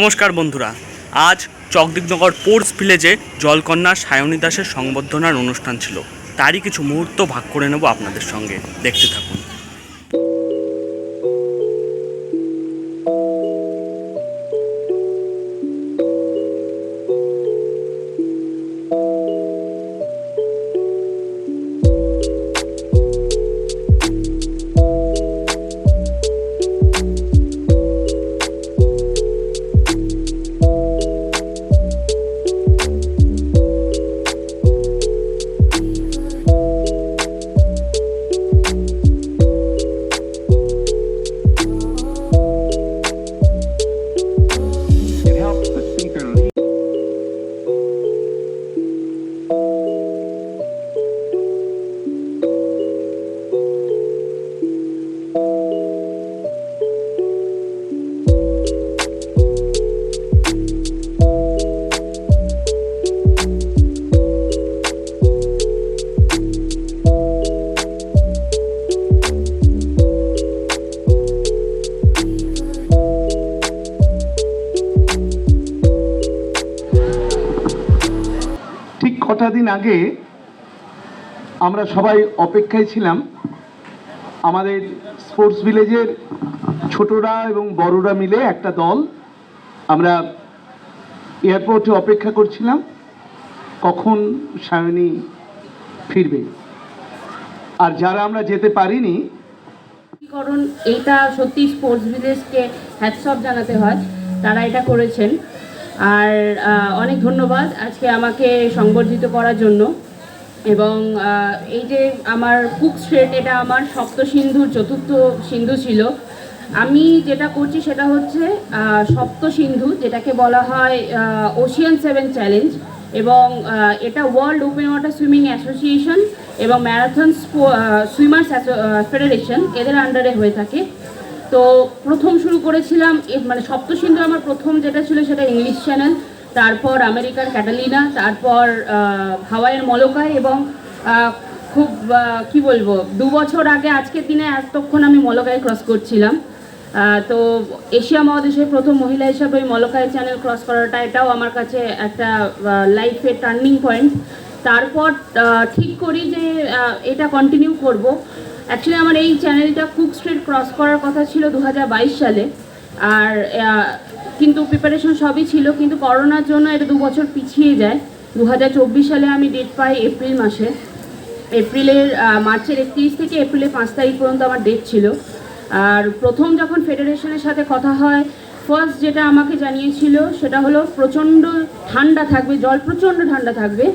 নমস্কার বন্ধুরা, আজ চকদিকনগর পোর্টস ভিলেজে জলকন্যা সায়নী দাসের সংবর্ধনার অনুষ্ঠান ছিল। তারই কিছু মুহূর্ত ভাগ করে নেব আপনাদের সঙ্গে। দেখতে থাকুন। ঠিক কটা দিন আগে আমরা সবাই অপেক্ষায় ছিলাম। আমাদের স্পোর্টস ভিলেজের ছোটরা এবং বড়রা মিলে একটা দল। আমরা এয়ারপোর্টে অপেক্ষা করছিলাম। কখন সায়নী ফিরবে? আর যারা আমরা যেতে পারিনি, কারণ এইটা সত্যি স্পোর্টস ভিলেজকে হ্যাটসঅপ জানাতে হয়। তারা এটা করেছেন। আর অনেক ধন্যবাদ আজকে আমাকে সংবর্ধিত করার জন্য। এবং এই যে আমার কুক স্ট্রেট, এটা আমার সপ্ত সিন্ধুর, চতুর্থ সিন্ধু ছিল। আমি যেটা করছি সেটা হচ্ছে সপ্ত সিন্ধু, যেটাকে বলা হয় ওশিয়ান সেভেন চ্যালেঞ্জ এবং এটা World Open Water Swimming Association এবং ম্যারাথন সুইমার্স ফেডারেশন এদের আন্ডারে হয়ে থাকে। তো প্রথম শুরু করেছিলাম মানে সপ্তসিন্ধু আমার প্রথম যেটা ছিল সেটা ইংলিশ চ্যানেল তারপর আমেরিকার ক্যাটালিনা তারপর হাওয়াইয়ের মলকায় এবং খুব কি বলব, দু বছর আগে আজকের দিনে এতক্ষণ আমি মলকায় ক্রস করছিলাম। তো এশিয়া মহাদেশের প্রথম মহিলা হিসাবে ওই মলকায় চ্যানেল ক্রস করাটা এটাও আমার কাছে একটা লাইফের টার্নিং পয়েন্ট তারপর ঠিক করি যে এটা কন্টিনিউ করব। অ্যাকচুয়ালি আমার এই চ্যানেলটা কুক স্ট্রিট ক্রস করার কথা ছিল দু হাজার বাইশ সালে। আর কিন্তু প্রিপারেশন সবই ছিল, কিন্তু করোনার জন্য এটা দু বছর পিছিয়ে যায়। দু হাজার চব্বিশ সালে আমি ডেট পাই এপ্রিল মাসে। এপ্রিলের মার্চের একত্রিশ থেকে এপ্রিলের পাঁচ তারিখ পর্যন্ত আমার ডেট ছিল। আর প্রথম যখন ফেডারেশনের সাথে কথা হয় ফার্স্ট যেটা আমাকে জানিয়েছিল, সেটা হলো প্রচণ্ড ঠান্ডা থাকবে, জল প্রচণ্ড ঠান্ডা থাকবে।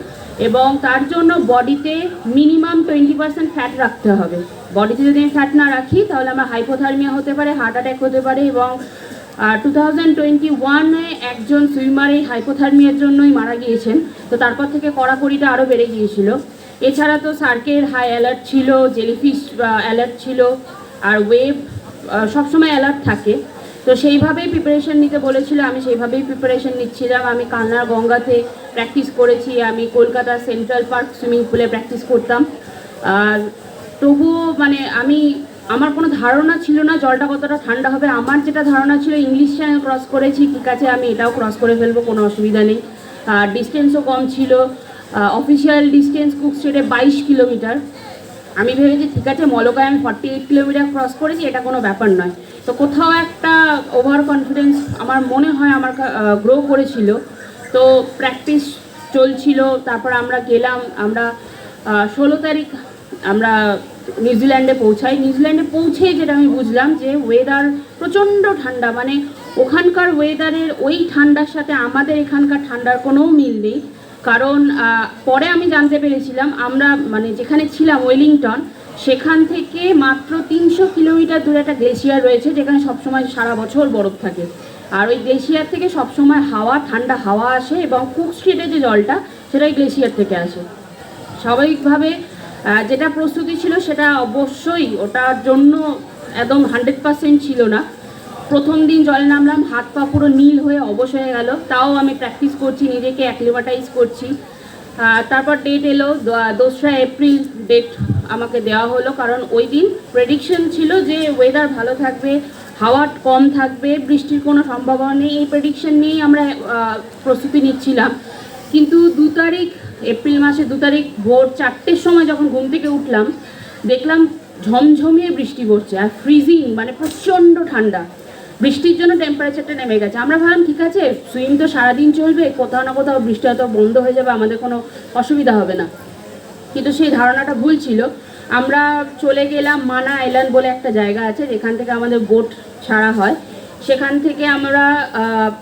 এবং তার জন্য বডিতে মিনিমাম টোয়েন্টি পার্সেন্ট ফ্যাট রাখতে হবে। বডিতে যদি আমি ফ্যাট না রাখি, তাহলে আমার হাইপোথার্মিয়া হতে পারে, হার্ট অ্যাটাক হতে পারে এবং টু থাউজেন্ড টোয়েন্টি ওয়ানে একজন সুইমার এই হাইপোথার্মিয়ার জন্যই মারা গিয়েছেন। তো তারপর থেকে কড়াকড়িটা আরও বেড়ে গিয়েছিল। এছাড়া তো সার্কের হাই অ্যালার্ট ছিল, জেলিফিশ অ্যালার্ট ছিল, আর ওয়েভ সবসময় অ্যালার্ট থাকে। তো সেইভাবেই প্রিপারেশন নিতে বলেছিল, আমি সেইভাবেই প্রিপারেশন নিচ্ছিলাম। আমি কান্নার গঙ্গাতে প্র্যাকটিস করেছি, আমি কলকাতা সেন্ট্রাল পার্ক সুইমিং পুলে প্র্যাকটিস করতাম। আর তবুও মানে আমি, আমার কোনো ধারণা ছিল না জলটা কতটা ঠান্ডা হবে। আমার যেটা ধারণা ছিল ইংলিশ চ্যানেল ক্রস করেছি, ঠিক আছে, আমি এটাও ক্রস করে ফেলব, কোনো অসুবিধা নেই। আর ডিস্টেন্সও কম ছিল। অফিসিয়াল ডিস্টেন্স কুক স্ট্রিটে বাইশ কিলোমিটার আমি ভেবেছি, ঠিক আছে, মলকায় আমি ফর্টি এইট কিলোমিটার ক্রস করেছি, এটা কোনো ব্যাপার নয়। তো কোথাও একটা ওভার কনফিডেন্স আমার মনে হয় আমার গ্রো করেছিল। তো প্র্যাকটিস চলছিল, তারপর আমরা গেলাম, আমরা ষোলো তারিখ আমরা নিউজিল্যান্ডে পৌঁছাই। নিউজিল্যান্ডে পৌঁছে যেটা আমি বুঝলাম যে ওয়েদার প্রচণ্ড ঠান্ডা। মানে ওখানকার ওয়েদারের ওই ঠান্ডার সাথে আমাদের এখানকার ঠান্ডার কোনো মিল নেই। কারণ পরে আমি জানতে পেরেছিলাম, আমরা মানে যেখানে ছিলাম ওয়েলিংটন সেখান থেকে মাত্র তিনশো কিলোমিটার দূরে একটা গ্লেশিয়ার রয়েছে, যেখানে সবসময় সারা বছর বরফ থাকে। আর ওই গ্লেশিয়ার থেকে সবসময় হাওয়া, ঠান্ডা হাওয়া আসে এবং কুক স্ট্রিটে যে জলটা, সেটা ওই গ্লেশিয়ার থেকে আসে। স্বাভাবিকভাবে যেটা প্রস্তুতি ছিল সেটা অবশ্যই ওটার জন্য একদম হান্ড্রেড পার্সেন্ট ছিল না। প্রথম দিন জলে নামলাম, হাত পা পুরো নীল হয়ে অবশ হয়ে গেল। তাও আমি প্র্যাকটিস করছি, নিজেকে অ্যাক্লিমাটাইজ করছি। তারপর ডেট এলো দোসরা এপ্রিল ডেট আমাকে দেওয়া হলো, কারণ ওই দিন প্রেডিকশন ছিল যে ওয়েদার ভালো থাকবে, হাওয়া কম থাকবে, বৃষ্টির কোনো সম্ভাবনা নেই, এই প্রেডিকশন নিয়েই আমরা প্রস্তুতি নিচ্ছিলাম। কিন্তু দু তারিখ এপ্রিল মাসে দু তারিখ ভোর চারটের সময় যখন ঘুম থেকে উঠলাম, দেখলাম ঝমঝমিয়ে বৃষ্টি পড়ছে, আর ফ্রিজিং মানে প্রচণ্ড ঠান্ডা। বৃষ্টির জন্য টেম্পারেচারটা নেমে গেছে। আমরা ভাবলাম, ঠিক আছে সুইম তো সারাদিন চলবে, কোথাও না কোথাও বৃষ্টি হয়তো বন্ধ হয়ে যাবে, আমাদের কোনো অসুবিধা হবে না। কিন্তু সেই ধারণাটা ভুল ছিল। আমরা চলে গেলাম মানা আইল্যান্ড বলে একটা জায়গা আছে, যেখান থেকে আমাদের বোট ছাড়া হয়। সেখান থেকে আমরা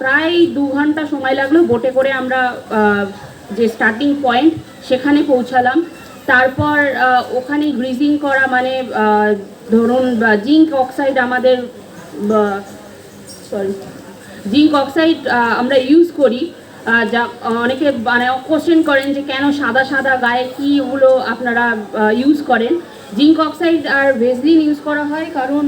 প্রায় দু ঘণ্টা সময় লাগল বোটে করে আমরা যে স্টার্টিং পয়েন্ট সেখানে পৌঁছালাম। তারপর ওখানে গ্রিজিং করা মানে ধরুন জিঙ্ক অক্সাইড আমাদের সরি জিঙ্ক অক্সাইড আমরা ইউজ করি। যা অনেকে মানে কোশ্চেন করেন যে কেন সাদা সাদা গায়ে কি ওগুলো আপনারা ইউজ করেন। জিঙ্ক অক্সাইড আর ভেসলিন ইউজ করা হয় কারণ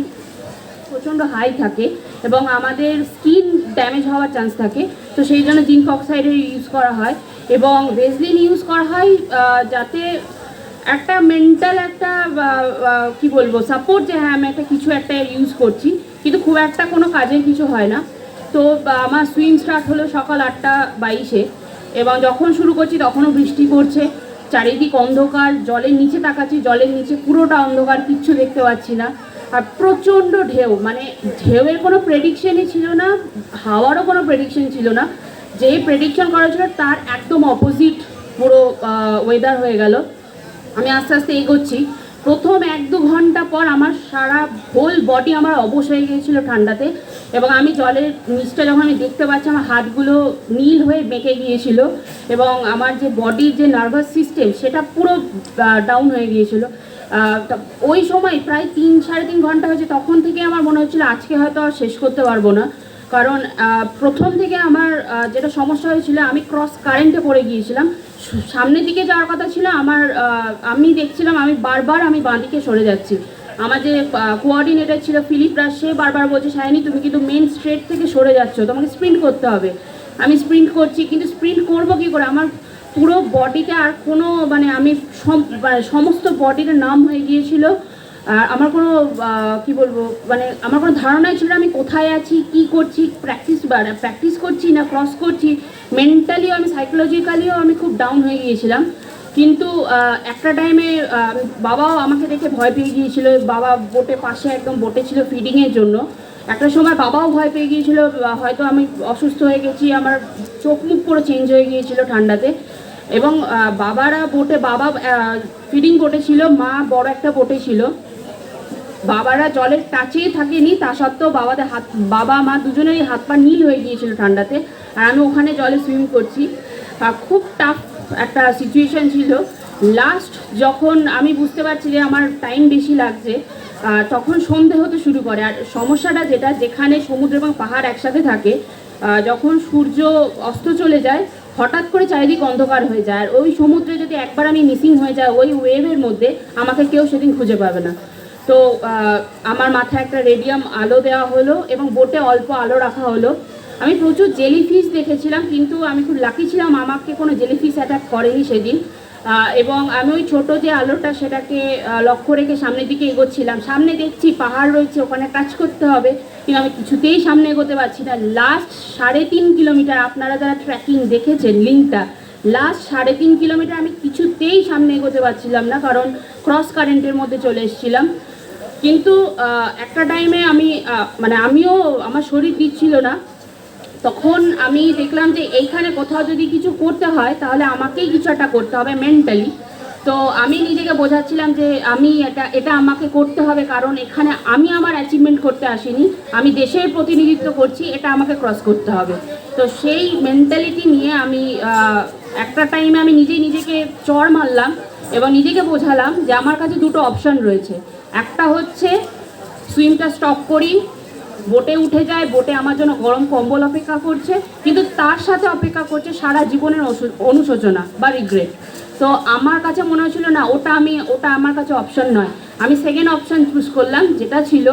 প্রচণ্ড হাই থাকে এবং আমাদের স্কিন ড্যামেজ হওয়ার চান্স থাকে। তো সেই জন্য জিঙ্ক অক্সাইডের ইউজ করা হয় এবং ভেসলিন ইউজ করা হয় যাতে একটা মেন্টাল একটা কি বলব সাপোর্ট যে হ্যাঁ আমি একটা কিছু একটা ইউজ করছি, কিন্তু খুব একটা কোনো কাজের কিছু হয় না। তো আমার সুইম স্টার্ট হলো সকাল আটটা বাইশে, এবং যখন শুরু করছি তখনও বৃষ্টি পড়ছে। চারিদিক অন্ধকার, জলের নিচে তাকাচ্ছি, জলের নিচে পুরোটা অন্ধকার, কিচ্ছু দেখতে পাচ্ছি না। আর প্রচণ্ড ঢেউ মানে ঢেউয়ের কোনো প্রেডিকশনই ছিল না, হাওয়ারও কোনো প্রেডিকশন ছিল না। যে প্রেডিকশন করা ছিল তার একদম অপোজিট পুরো ওয়েদার হয়ে গেল। আমি আস্তে আস্তে এগোচ্ছি। প্রথম এক দু ঘণ্টা পর আমার সারা হোল বডি আমার অবশ হয়ে গিয়েছিল ঠান্ডাতে এবং আমি জলের নিচটা যখন আমি দেখতে পাচ্ছি, আমার হাতগুলো নীল হয়ে বেঁকে গিয়েছিল এবং আমার যে বডির যে নার্ভাস সিস্টেম সেটা পুরো ডাউন হয়ে গিয়েছিল। ওই সময় প্রায় তিন সাড়ে তিন ঘণ্টা হয়েছে, তখন থেকে আমার মনে হচ্ছিল আজকে হয়তো আর শেষ করতে পারব না। কারণ প্রথম থেকে আমার যেটা সমস্যা হয়েছিল, আমি ক্রস কারেন্টে পড়ে গিয়েছিলাম। সামনের দিকে যাওয়ার কথা ছিল, আমার আমি দেখছিলাম, আমি বারবার আমি বাঁ দিকে সরে যাচ্ছি। আমার যে কোঅর্ডিনেটর ছিল ফিলিপ রাজ, সে বারবার বলছে, সায়নি, তুমি কিন্তু মেন স্ট্রেট থেকে সরে যাচ্ছ, তোমাকে স্প্রিন্ট করতে হবে। আমি স্প্রিন্ট করছি, কিন্তু স্প্রিন্ট করব কী করে? আমার পুরো বডিতে আর কোনো মানে আমি মানে সমস্ত বডিতে নাম হয়ে গিয়েছিল। আমার কোনো কি বলব মানে আমার কোনো ধারণাই ছিল আমি কোথায় আছি, কি করছি প্র্যাকটিস প্র্যাকটিস করছি না ক্রস করছি। মেন্টালিও আমি সাইকোলজিক্যালিও আমি খুব ডাউন হয়ে গিয়েছিলাম। কিন্তু একটা টাইমে বাবাও আমাকে দেখে ভয় পেয়ে গিয়েছিল। বাবা বোটে পাশে একদম বোটে ছিল ফিডিংয়ের জন্য। একটা সময় বাবাও ভয় পেয়ে গিয়েছিল হয়তো আমি অসুস্থ হয়ে গেছি, আমার চোখ মুখ পুরো চেঞ্জ হয়ে গিয়েছিল ঠান্ডাতে। এবং বাবারা বোটে বাবা ফিডিং বোটে ছিল, মা বড় একটা বোটে ছিল। বাবারা জলের টাচেই থাকেনি, তা সত্ত্বেও বাবাদের হাত, বাবা, মা দুজনেরই হাত পা নীল হয়ে গিয়েছিল ঠান্ডাতে। আর আমি ওখানে জলে সুইম করছি। খুব টাফ একটা সিচুয়েশন ছিল। লাস্ট যখন আমি বুঝতে পারছি যে আমার টাইম বেশি লাগছে তখন সন্ধে হতে শুরু করে। আর সমস্যাটা যেটা, যেখানে সমুদ্র এবং পাহাড় একসাথে থাকে যখন সূর্য অস্ত চলে যায়, হঠাৎ করে চারিদিক অন্ধকার হয়ে যায়। আর ওই সমুদ্রে যদি একবার আমি মিসিং হয়ে যায় ওই ওয়েভের মধ্যে আমাকে কেউ সেদিন খুঁজে পাবে না। তো আমার মাথায় একটা রেডিয়াম আলো দেওয়া হলো এবং বোটে অল্প আলো রাখা হলো। আমি প্রচুর জেলিফিশ দেখেছিলাম, কিন্তু আমি খুব লাকি ছিলাম, আমাকে কোনো জেলিফিশ অ্যাটাক করেনি সেদিন। এবং আমি ওই ছোটো যে আলোটা সেটাকে লক্ষ্য রেখে সামনের দিকে এগোচ্ছিলাম। সামনে দেখছি পাহাড় রয়েছে, ওখানে কাজ করতে হবে, কিন্তু আমি কিছুতেই সামনে এগোতে পারছি না। লাস্ট সাড়ে তিন কিলোমিটার আপনারা যারা ট্র্যাকিং দেখেছেন লিঙ্কটা লাস্ট সাড়ে তিন কিলোমিটার আমি কিছুতেই সামনে এগোতে পারছিলাম না, কারণ ক্রস কারেন্টের মধ্যে চলে এসেছিলাম। কিন্তু একটা টাইমে আমি মানে আমিও, আমার শরীর দিচ্ছিল না। তখন আমি দেখলাম যে এইখানে কোথাও যদি কিছু করতে হয়, তাহলে আমাকেই কিছু একটা করতে হবে মেন্টালি তো আমি নিজেকে বোঝাচ্ছিলাম যে আমি এটা এটা আমাকে করতে হবে, কারণ এখানে আমি আমার অ্যাচিভমেন্ট করতে আসিনি। আমি দেশের প্রতিনিধিত্ব করছি, এটা আমাকে ক্রস করতে হবে। তো সেই মেন্টালিটি নিয়ে আমি একটা টাইমে আমি নিজেই নিজেকে চড় মারলাম এবং নিজেকে বোঝালাম যে আমার কাছে দুটো অপশন রয়েছে। একটা হচ্ছে সুইমটা স্টপ করি, বোটে উঠে যায়, বোটে আমার জন্য গরম কম্বল অপেক্ষা করছে, কিন্তু তার সাথে অপেক্ষা করছে সারা জীবনের অনুশোচনা বা রিগ্রেট তো আমার কাছে মনে হচ্ছিল না, ওটা আমি, ওটা আমার কাছে অপশন নয়। আমি সেকেন্ড অপশন চুজ করলাম, যেটা ছিল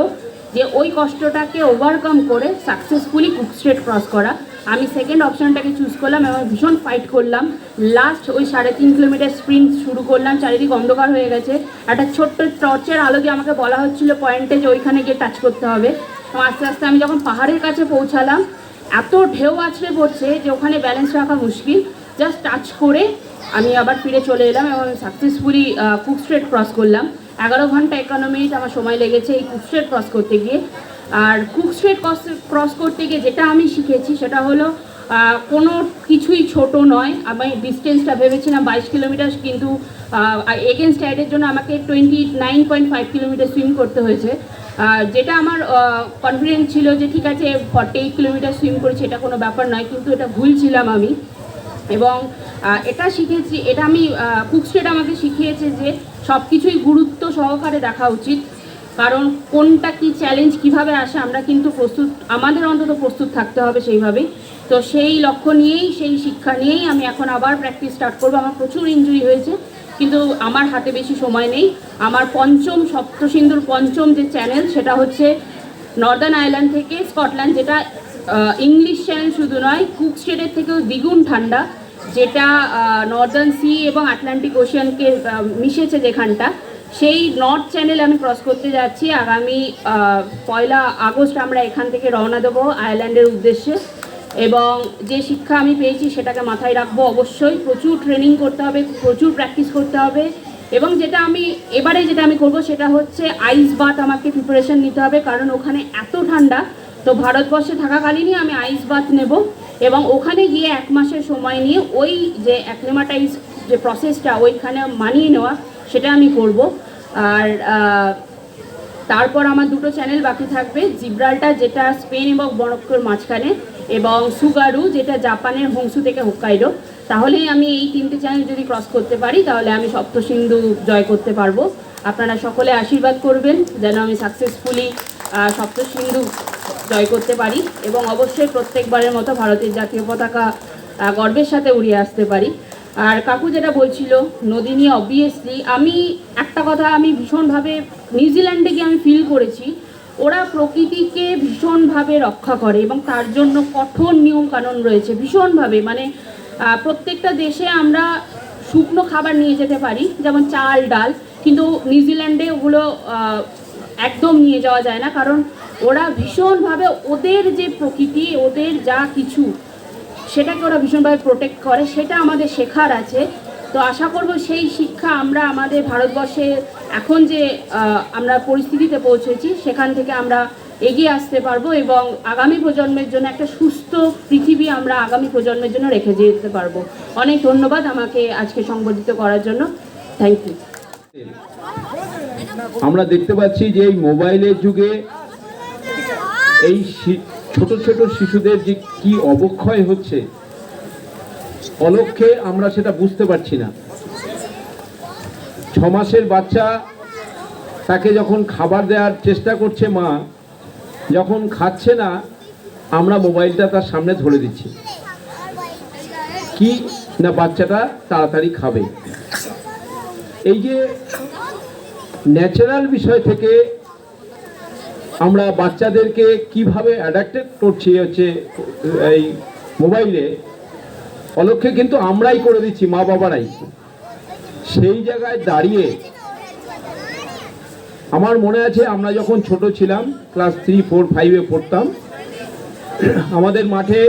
যে ওই কষ্টটাকে ওভারকাম করে সাকসেসফুলি কুক স্ট্রেট ক্রস করা। আমি সেকেন্ড অপশনটাকে চুজ করলাম এবং ভীষণ ফাইট করলাম। লাস্ট ওই সাড়ে তিন কিলোমিটার স্প্রিন্ট শুরু করলাম, চারিদিক অন্ধকার হয়ে গেছে। একটা ছোট্ট টর্চের আলো দিয়ে আমাকে বলা হচ্ছিল পয়েন্টে যে ওইখানে গিয়ে টাচ করতে হবে। এবং আস্তে আস্তে আমি যখন পাহাড়ের কাছে পৌঁছালাম, এত ঢেউ আছড়ে পড়ছে যে ওখানে ব্যালেন্স রাখা মুশকিল। জাস্ট টাচ করে আমি আবার ফিরে চলে এলাম এবং সাকসেসফুলি কুক স্ট্রেট ক্রস করলাম। এগারো ঘণ্টা একান্ন মিনিট আমার সময় লেগেছে এই কুক স্ট্রেট ক্রস করতে গিয়ে। আর কুক স্ট্রেট ক্রস ক্রস করতে গিয়ে যেটা আমি শিখেছি সেটা হলো কোনো কিছুই ছোট নয়। আমি ডিস্টেন্সটা ভেবেছিলাম বাইশ কিলোমিটার কিন্তু এগেনস্ট টাইডের জন্য আমাকে twenty nine point five kilometre swim করতে হয়েছে। যেটা আমার কনফিডেন্স ছিল যে ঠিক আছে ফর্টি এইট কিলোমিটার সুইম করেছি, এটা কোনো ব্যাপার নয়, কিন্তু এটা ভুল ছিলাম আমি। এবং এটা শিখেছি, এটা আমি কুকস্টেট আমাকে শিখিয়েছে যে সব কিছুই গুরুত্ব সহকারে দেখা উচিত। কারণ কোনটা কি চ্যালেঞ্জ কীভাবে আসে আমরা কিন্তু প্রস্তুত, আমাদের অন্তত প্রস্তুত থাকতে হবে সেইভাবেই। তো সেই লক্ষ্য নিয়েই, সেই শিক্ষা নিয়েই আমি এখন আবার প্র্যাকটিস স্টার্ট করব। আমার প্রচুর ইঞ্জুরি হয়েছে, কিন্তু আমার হাতে বেশি সময় নেই। আমার পঞ্চম সপ্তসিন্ধুর পঞ্চম যে চ্যানেল সেটা হচ্ছে নর্দার্ন আইল্যান্ড থেকে স্কটল্যান্ড যেটা ইংলিশ চ্যানেল শুধু নয় কুক স্টেটের থেকেও দ্বিগুণ ঠান্ডা, যেটা নর্দার্ন সি এবং আটলান্টিক ওশিয়ানকে মিশেছে যেখানটা। সেই নর্থ চ্যানেল আমি ক্রস করতে যাচ্ছি। আগামী পয়লা আগস্ট আমরা এখান থেকে রওনা দেবো আয়ারল্যান্ডের উদ্দেশ্যে। এবং যে শিক্ষা আমি পেয়েছি সেটাকে মাথায় রাখব অবশ্যই। প্রচুর ট্রেনিং করতে হবে, প্রচুর প্র্যাকটিস করতে হবে। এবং যেটা আমি, এবারে যেটা আমি করব সেটা হচ্ছে আইস বাথ আমাকে প্রিপারেশন নিতে হবে। কারণ ওখানে এত ঠান্ডা, তো ভারতবর্ষে থাকাকালীনই আমি আইস বাথ নেব। এবং ওখানে গিয়ে এক মাসের সময় নিয়ে ওই যে অ্যাক্লেমাটাইজ যে প্রসেসটা ওইখানে মানিয়ে নেওয়া সেটা আমি করব। আর তারপর আমার দুটো চ্যানেল বাকি থাকবে জিব্রাল্টার যেটা স্পেন এবং মরক্কোর মাঝখানে এবং সুগারু যেটা জাপানের হোংসু থেকে হোক্কাইডো তাহলেই আমি এই তিনটে চ্যানেল যদি ক্রস করতে পারি, তাহলে আমি সপ্তসিন্ধু জয় করতে পারব। আপনারা সকলে আশীর্বাদ করবেন, যেন আমি সাকসেসফুলি সপ্তসিন্ধু জয় করতে পারি এবং অবশ্যই প্রত্যেকবারের মতো ভারতের জাতীয় পতাকা গর্বের সাথে উড়িয়ে আসতে পারি। আর কাকু যেটা বলছিল, নদী নিয়ে অবভিয়াসলি আমি, একটা কথা আমি ভীষণভাবে নিউজিল্যান্ডে গিয়ে আমি ফিল করেছি, ওরা প্রকৃতিকে ভীষণভাবে রক্ষা করে এবং তার জন্য কঠোর নিয়ম কানুন রয়েছে, ভীষণভাবে। মানে প্রত্যেকটা দেশে আমরা শুকনো খাবার নিয়ে যেতে পারি, যেমন চাল, ডাল, কিন্তু নিউজিল্যান্ডে ওগুলো একদম নিয়ে যাওয়া যায় না, কারণ ওরা ভীষণভাবে ওদের যে প্রকৃতি, ওদের যা কিছু সেটাকে ওরা ভীষণভাবে প্রোটেক্ট করে, সেটা আমাদের শেখার আছে। তো আশা করব সেই শিক্ষা আমরা আমাদের ভারতবর্ষে এখন যে আমরা পরিস্থিতিতে পৌঁছেছি, সেখান থেকে আমরা এগিয়ে আসতে পারব এবং আগামী প্রজন্মের জন্য একটা সুস্থ পৃথিবী আমরা আগামী প্রজন্মের জন্য রেখে যেতে পারব। অনেক ধন্যবাদ আমাকে আজকে সংবর্ধিত করার জন্য। থ্যাংক ইউ আমরা দেখতে পাচ্ছি যে এই মোবাইলের যুগে এই ছোট ছোট শিশুদের যে কি অবক্ষয় হচ্ছে, অলক্ষে আমরা সেটা বুঝতে পারছি না। ছ মাসের বাচ্চা তাকে যখন খাবার দেওয়ার চেষ্টা করছে মা, যখন খাচ্ছে না, আমরা মোবাইলটা তার সামনে ধরে দিচ্ছি। কি? না, বাচ্চাটা তাড়াতাড়ি খাবে। এই যে ন্যাচারাল বিষয় থেকে আমরা বাচ্চাদেরকে কীভাবে অ্যাডাক্টেড করছি হচ্ছে, এই মোবাইলে অলক্ষে কিন্তু আমরাই করে দিচ্ছি, মা বাবারাই। সেই জায়গায় দাঁড়িয়ে, আমার মনে আছে আমরা যখন ছোট ছিলাম ক্লাস থ্রি ফোর ফাইভে পড়তাম, আমাদের মাঠে